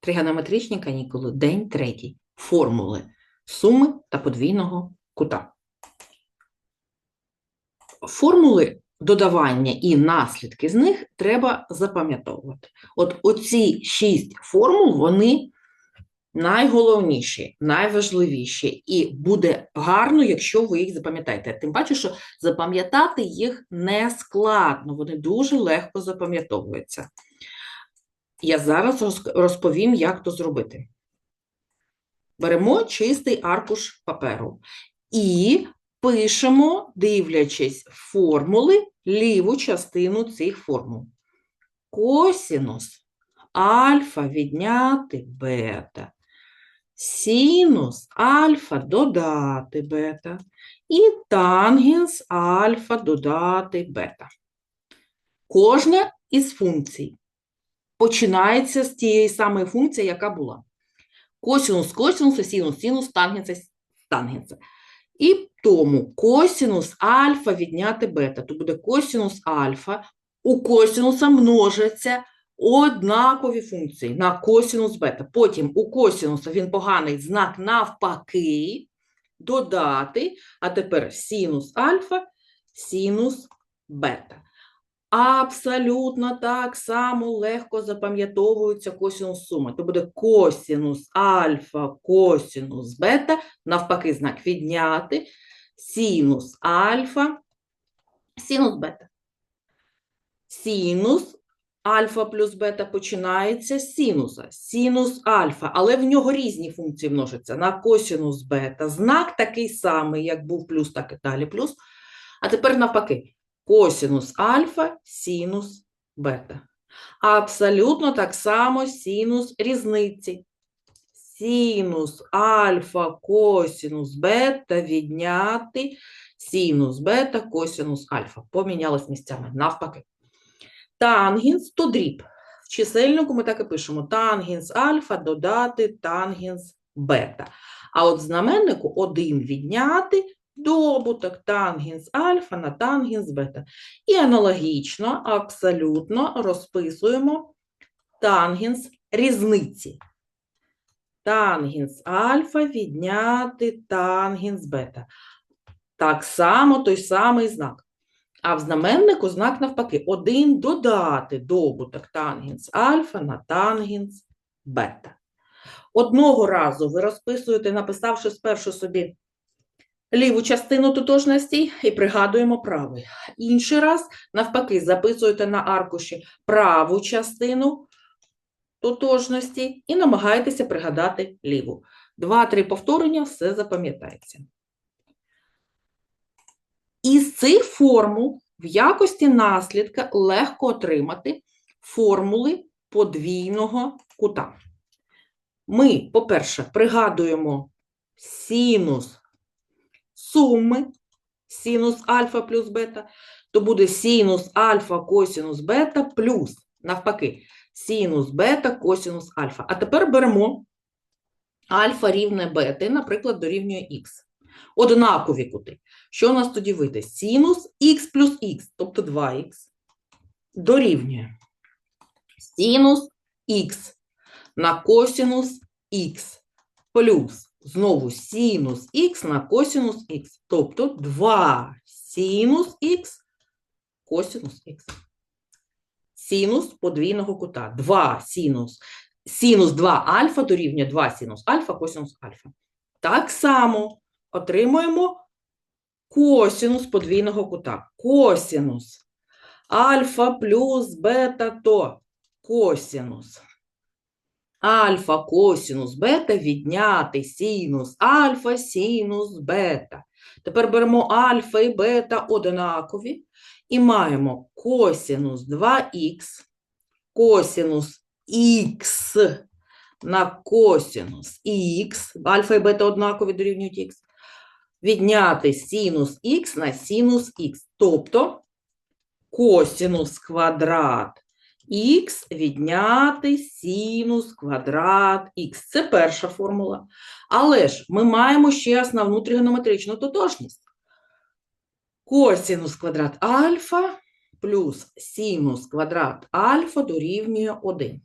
Тригонометричні канікули, день третій. Формули суми та подвійного кута. Формули додавання і наслідки з них треба запам'ятовувати. От оці шість формул, вони найголовніші, найважливіші, і буде гарно, якщо ви їх запам'ятаєте. Тим паче, що запам'ятати їх не складно, вони дуже легко запам'ятовуються. Я зараз розповім, як то зробити. Беремо чистий аркуш паперу і пишемо, дивлячись формули, ліву частину цих формул. Косінус альфа відняти бета. Синус альфа додати бета. І тангенс альфа додати бета. Кожна із функцій починається з тієї самої функції, яка була. Косінус косінуса, синус синус, тангенса тангенса. І тому косінус альфа відняти бета, то буде косінус альфа, у косінуса множаться однакові функції на косінус бета. Потім у косінуса він поганий знак навпаки, додати, а тепер синус альфа, синус бета. Абсолютно так само легко запам'ятовується косінус суми. То буде косінус альфа, косінус бета, навпаки, знак відняти, синус альфа, синус бета. Синус альфа плюс бета починається з синуса, синус альфа, але в нього різні функції множаться на косінус бета. Знак такий самий, як був плюс, так і далі плюс. А тепер навпаки косінус альфа, синус бета. Абсолютно так само синус різниці. Синус альфа, косінус бета відняти синус бета, косінус альфа. Помінялись місцями навпаки. Тангенс то дріб. В чисельнику ми так і пишемо тангенс альфа додати тангенс бета. А от знаменнику 1 відняти добуток тангенс альфа на тангенс бета. І аналогічно, абсолютно розписуємо тангенс різниці. Тангенс альфа відняти тангенс бета. Так само той самий знак. А в знаменнику знак навпаки. 1 додати добуток тангенс альфа на тангенс бета. Одного разу ви розписуєте, написавши спершу собі ліву частину тотожності і пригадуємо правий. Інший раз, навпаки, записуєте на аркуші праву частину тотожності і намагаєтеся пригадати ліву. Два-три повторення, все запам'ятається. Із цих формул в якості наслідка легко отримати формули подвійного кута. Ми, по-перше, пригадуємо синус суми синус альфа плюс бета, то буде синус альфа косинус бета плюс, навпаки, синус бета косинус альфа. А тепер беремо альфа рівне бета, наприклад, дорівнює х. Однакові кути. Що у нас тоді вийде? Синус х плюс х, тобто 2х, дорівнює синус х на косинус х плюс знову синус х на косинус х, тобто 2 синус х косинус х. Синус подвійного кута. 2 синус. Синус 2 альфа дорівнює 2 синус альфа, косинус альфа. Так само отримуємо косинус подвійного кута. Косинус альфа плюс бета то косинус. Альфа косинус бета відняти синус альфа синус бета. Тепер беремо альфа і бета однакові і маємо косинус 2х, косинус х на косинус х, альфа і бета однакові дорівнюють х, відняти синус х на синус х, тобто косинус квадрат х відняти синус квадрат х. Це перша формула. Але ж ми маємо ще основну тригонометричну тотожність. Косинус квадрат альфа плюс синус квадрат альфа дорівнює 1.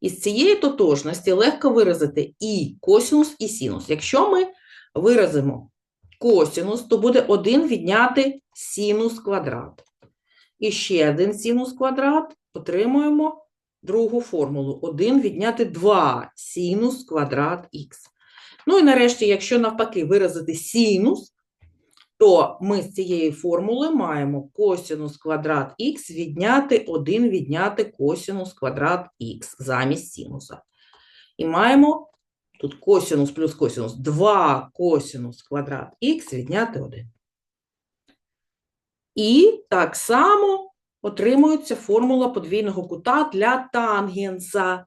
Із цієї тотожності легко виразити і косінус, і синус. Якщо ми виразимо косінус, то буде 1 відняти синус квадрат. І ще один синус квадрат, отримуємо другу формулу. 1 відняти 2 синус квадрат х. Ну і нарешті, якщо навпаки виразити синус, то ми з цієї формули маємо косінус квадрат х відняти 1 відняти косінус квадрат х замість синуса. І маємо тут косінус плюс косінус 2 косінус квадрат х відняти 1. І так само отримується формула подвійного кута для тангенса.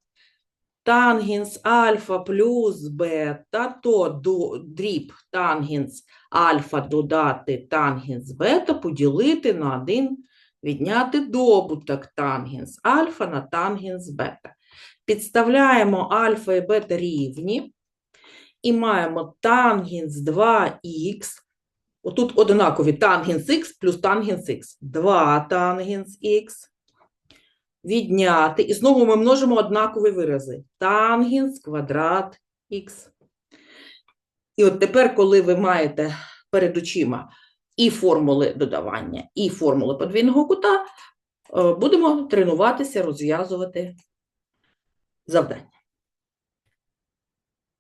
Тангенс альфа плюс бета, то дріб тангенс альфа додати тангенс бета поділити на 1, відняти добуток тангенс альфа на тангенс бета. Підставляємо альфа і бета рівні і маємо тангенс 2х. Отут однакові тангенс х плюс тангенс х. 2 тангенс х. Відняти. І знову ми множимо однакові вирази. Тангенс квадрат х. І от тепер, коли ви маєте перед очима і формули додавання, і формули подвійного кута, е, будемо тренуватися розв'язувати завдання.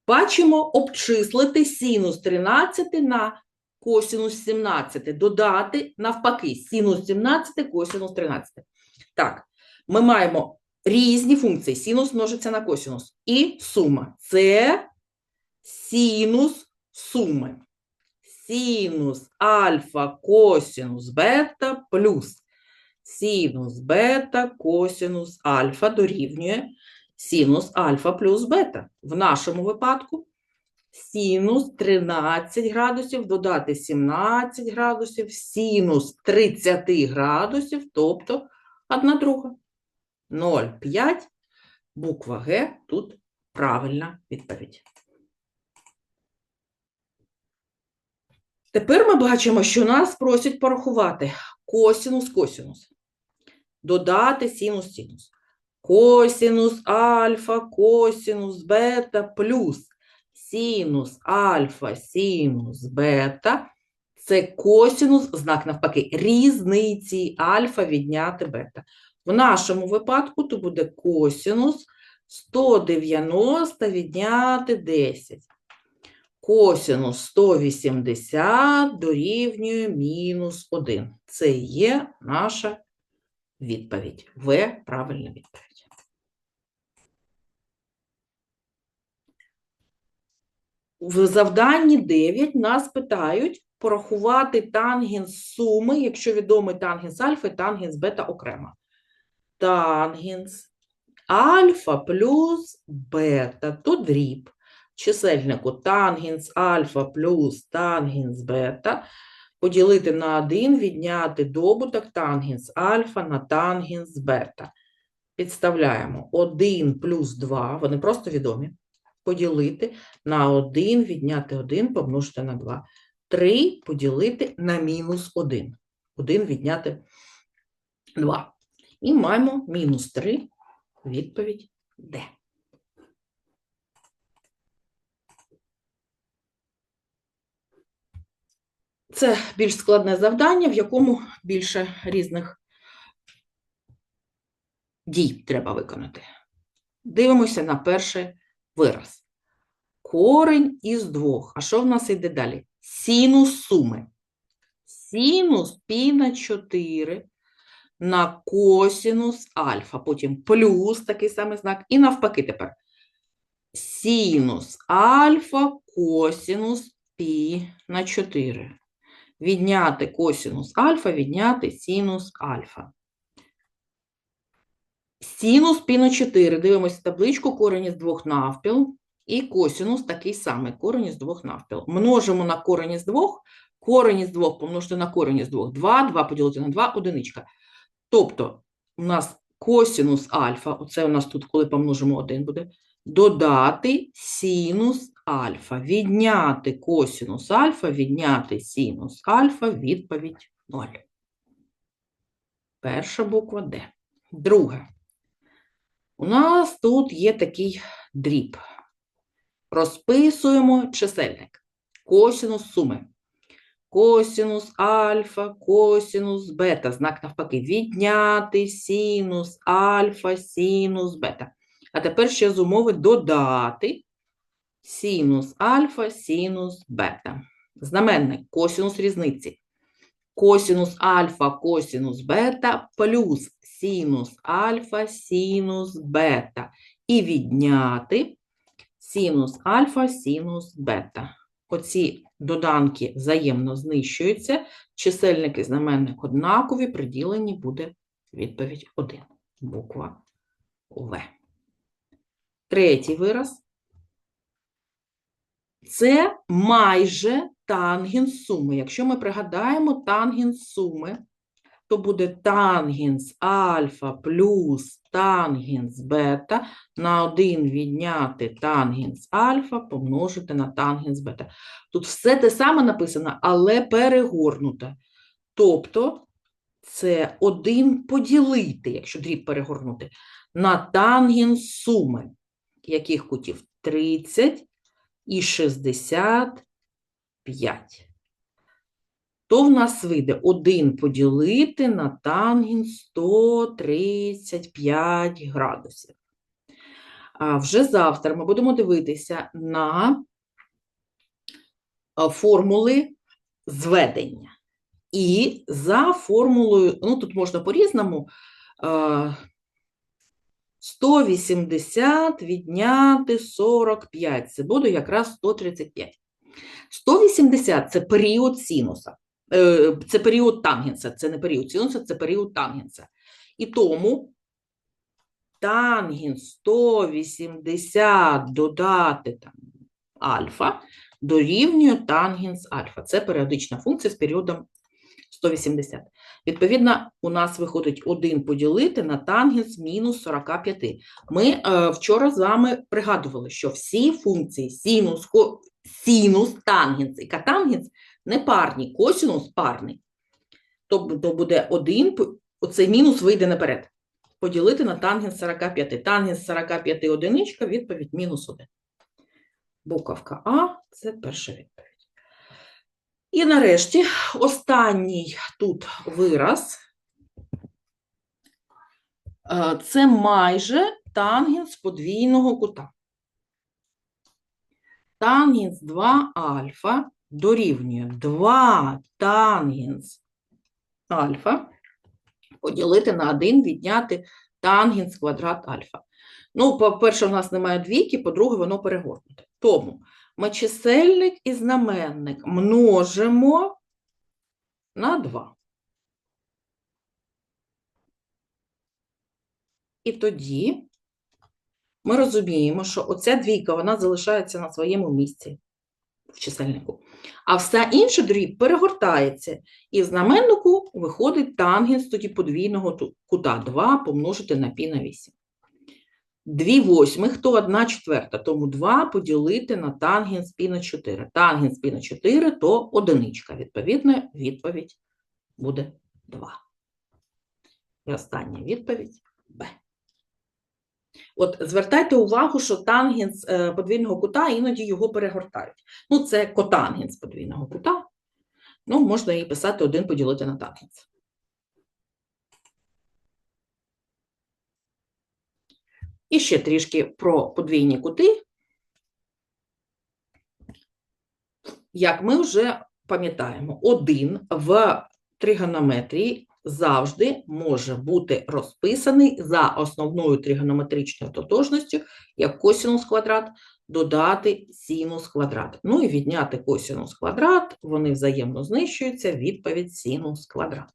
Бачимо обчислити синус 13 на косинус 17, додати навпаки, синус 17, косинус 13. Так, ми маємо різні функції. Синус множиться на косинус. І сума. Це синус суми. Синус альфа косинус бета плюс синус бета косинус альфа дорівнює синус альфа плюс бета. В нашому випадку синус 13 градусів додати 17 градусів, синус 30 градусів, тобто 1 друга. 0,5, буква Г, тут правильна відповідь. Тепер ми бачимо, що нас просять порахувати косінус, косінус. Додати синус, синус. Косінус альфа, косінус бета плюс синус альфа, синус бета. Це косінус, знак навпаки, різниці альфа відняти бета. В нашому випадку то буде косінус 190 відняти 10. Косінус 180 дорівнює мінус 1. Це є наша відповідь. В правильна відповідь. В завданні 9 нас питають порахувати тангенс суми, якщо відомий тангенс альфа і тангенс бета окремо. Тангенс альфа плюс бета, то дріб чисельнику тангенс альфа плюс тангенс бета поділити на 1, відняти добуток тангенс альфа на тангенс бета. Підставляємо 1 плюс 2, вони просто відомі. Поділити на 1, відняти 1, помножити на 2. 3 поділити на мінус 1. 1 відняти 2. І маємо мінус 3, відповідь Д. Це більш складне завдання, в якому більше різних дій треба виконати. Дивимося на перший вираз. Корень із двох. А що в нас йде далі? Синус суми. Синус пі на 4 на косінус альфа, потім плюс такий самий знак, і навпаки тепер. Синус альфа косінус пі на 4 відняти косінус альфа, відняти синус альфа. Синус пі на 4. Дивимося табличку, корень із двох навпіл. І косінус такий самий, корень із двох навпіл. Множимо на корень із двох, корень із двох помножити на корень із двох. 2, 2 поділити на 2, одиничка. Тобто у нас косінус альфа, оце у нас тут, коли помножимо 1 буде, додати синус альфа, відняти косінус альфа, відняти синус альфа, відповідь 0. Перша буква Д. Друга. У нас тут є такий дріб. Розписуємо чисельник. Косінус суми. Косінус альфа, косінус бета. Знак навпаки. Відняти синус альфа, синус бета. А тепер ще з умови додати синус альфа, синус бета. Знаменник косінус різниці. Косінус альфа, косінус бета плюс синус альфа, синус бета. І відняти синус альфа, синус бета. Оці доданки взаємно знищуються, чисельник і знаменник однакові, при діленні буде відповідь 1. Буква В. Третій вираз. Це майже тангенс суми. Якщо ми пригадаємо тангенс суми, то буде тангенс альфа плюс тангенс бета на 1 відняти тангенс альфа помножити на тангенс бета. Тут все те саме написано, але перегорнуте. Тобто це 1 поділити, якщо дріб перегорнути, на тангенс суми. Яких кутів? 30 і 65. То в нас вийде 1 поділити на тангенс 135 градусів. А вже завтра ми будемо дивитися на формули зведення. І за формулою, ну тут можна по-різному, 180 відняти 45, це буде якраз 135. 180 – це період синуса, Е, це період тангенса, це не період синуса, це період тангенса. І тому тангенс 180 додати там альфа дорівнює тангенс альфа. Це періодична функція з періодом 180. Відповідно, у нас виходить 1 поділити на тангенс мінус 45. Ми е, вчора з вами пригадували, що всі функції синус, синус, тангенс і катангенс не парні, косинус парний. Тобто буде 1, оцей мінус вийде наперед. Поділити на тангенс 45. Тангенс 45 одиничка, відповідь мінус 1. Буковка А – це перша відповідь. І нарешті останній тут вираз. Е, Це майже тангенс подвійного кута. Тангенс 2 альфа дорівнює 2 тангенс альфа поділити на 1, відняти тангенс квадрат альфа. Ну, по-перше, у нас немає двійки, по-друге, воно перегорнуте. Тому ми чисельник і знаменник множимо на 2. І тоді ми розуміємо, що оця двійка вона залишається на своєму місці в чисельнику. А вся інша дріб перегортається, і в знаменнику виходить тангенс тоді подвійного кута 2 помножити на пі на 8. 2 восьмих то 1 четверта, тому 2 поділити на тангенс пі на 4. Тангенс пі на 4 то одиничка. Відповідно, відповідь буде 2. І остання відповідь. От звертайте увагу, що тангенс е, подвійного кута іноді його перегортають. Ну, це котангенс подвійного кута. Ну, можна і писати 1 поділити на тангенс. І ще трішки про подвійні кути. Як ми вже пам'ятаємо, один в тригонометрії завжди може бути розписаний за основною тригонометричною тотожністю, як косинус квадрат додати синус квадрат. Ну і відняти косинус квадрат, вони взаємно знищуються, відповідь синус квадрат.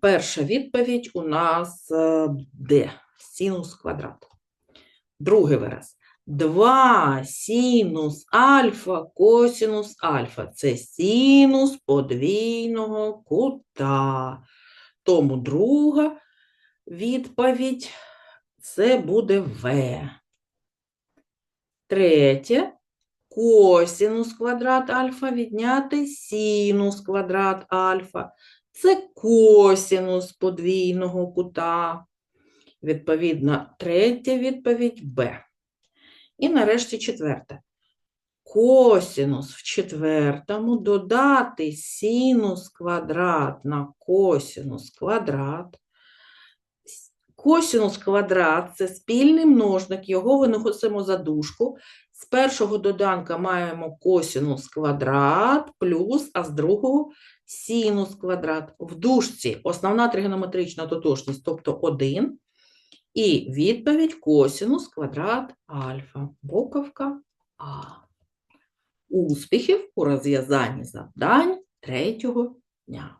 Перша відповідь у нас е, Д. Синус квадрат. Другий вираз. 2 синус альфа косинус альфа. Це синус подвійного кута. Тому друга відповідь це буде В. Третє. Косинус квадрат альфа відняти синус квадрат альфа. Це косинус подвійного кута. Відповідно, третя відповідь Б. І нарешті четверте. Косінус в четвертому додати синус квадрат на косінус квадрат. Косінус квадрат це спільний множник, його виносимо за дужку. З першого доданка маємо косінус квадрат плюс, а з другого синус квадрат. В дужці основна тригонометрична тотожність, тобто 1. І відповідь косінус квадрат альфа. Буковка А. Успіхів у розв'язанні завдань третього дня.